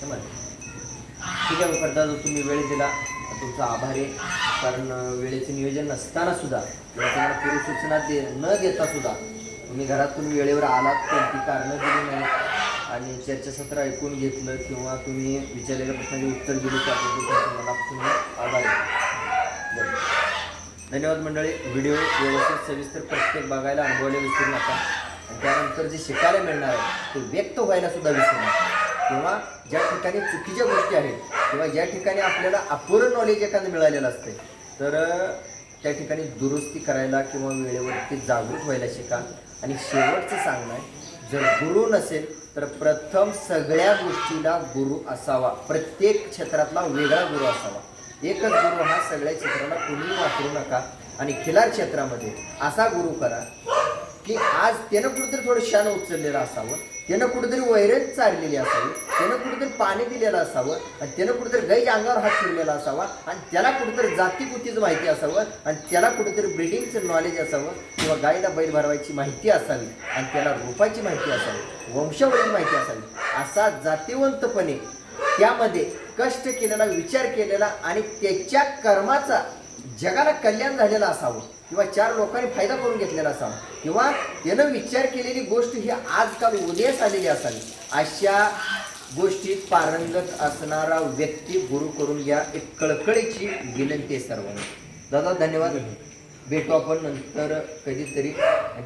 शुभेच्छा ठीक आहे करता जो तुम्ही वेळ दिला तुमचा आभारी आहे. कारण वेळेचे नियोजन नसताना सुद्धा किंवा तुम्हाला पूर्वसूचना दे न देता सुद्धा तुम्ही घरातून वेळेवर आलात कोणती कारणं दिली नाही आणि चर्चासत्र ऐकून घेतलं किंवा तुम्ही विचारलेल्या प्रश्नाचे उत्तर दिले त्याबद्दल तुमचं मनापासून मी आभारी आहे. बरं. धन्यवाद मंडळी. व्हिडिओ व्यवस्थित सविस्तर प्रत्येक बघायला अनुभवायला विसरू नका. आणि त्यानंतर जे शिकायला मिळणार आहे ते व्यक्त व्हायला सुद्धा विसरू नका. किंवा ज्या ठिकाणी चुकीच्या गोष्टी आहेत किंवा ज्या ठिकाणी आपल्याला अपुरं नॉलेज एखादं मिळालेलं असते तर त्या ठिकाणी दुरुस्ती करायला किंवा वेळेवरती जागरूक व्हायला शिका. आणि शेवटचं सांगणं आहे जर गुरु नसेल तर प्रथम सगळ्या गोष्टीला गुरु असावा. प्रत्येक क्षेत्रातला वेगळा गुरु असावा. एकच गुरु हा सगळ्या क्षेत्राला कोणीही वापरू नका. आणि खिलार क्षेत्रामध्ये असा गुरु करा आज त्यानं कुठेतरी थोडं शान उचललेलं असावं. त्यानं कुठेतरी वैरण चाललेली असावी. त्यानं कुठेतरी पाणी दिलेलं असावं. आणि त्यानं कुठेतरी गैज अंगावर हात फिरलेला असावा. आणि त्याला कुठेतरी जातीपुतीचं माहिती असावं. आणि त्याला कुठेतरी ब्रिडिंगचं नॉलेज असावं. किंवा गायीला बैल भरवायची माहिती असावी. आणि त्याला रोपाची माहिती असावी. वंशावळीची माहिती असावी. असा जातीवंतपणे त्यामध्ये कष्ट केलेला विचार केलेला आणि त्याच्या कर्माचा जगाला कल्याण झालेला असावं किंवा चार लोकांनी फायदा करून घेतलेला असावा किंवा त्यानं विचार केलेली गोष्ट ही आजकाल उदयास आलेली असावी अशा गोष्टीत पारंगत असणारा व्यक्ती गुरु करून घ्या एक कळकळीची विनंती आहे सर्वांना. दादा धन्यवाद. भेटू आपण नंतर कधीतरी.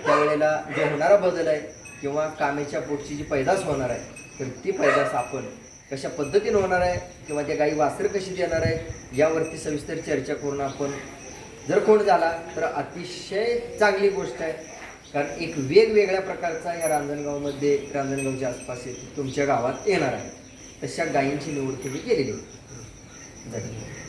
त्यावेळेला जो होणारा बदल आहे किंवा कामेच्या पोटची जी पैदास होणार आहे तर ती पैदास आपण कशा पद्धतीने होणार आहे किंवा त्या गाई वासर कशी देणार आहे यावरती सविस्तर चर्चा करून आपण जर कोण झाला तर अतिशय चांगली गोष्ट आहे. कारण एक वेगवेगळ्या प्रकारचा या रांजणगावमध्ये रांजणगावच्या आसपास तुमच्या गावात येणार आहे. तशा गायींची निवड तुम्ही केलेली धन्यवाद.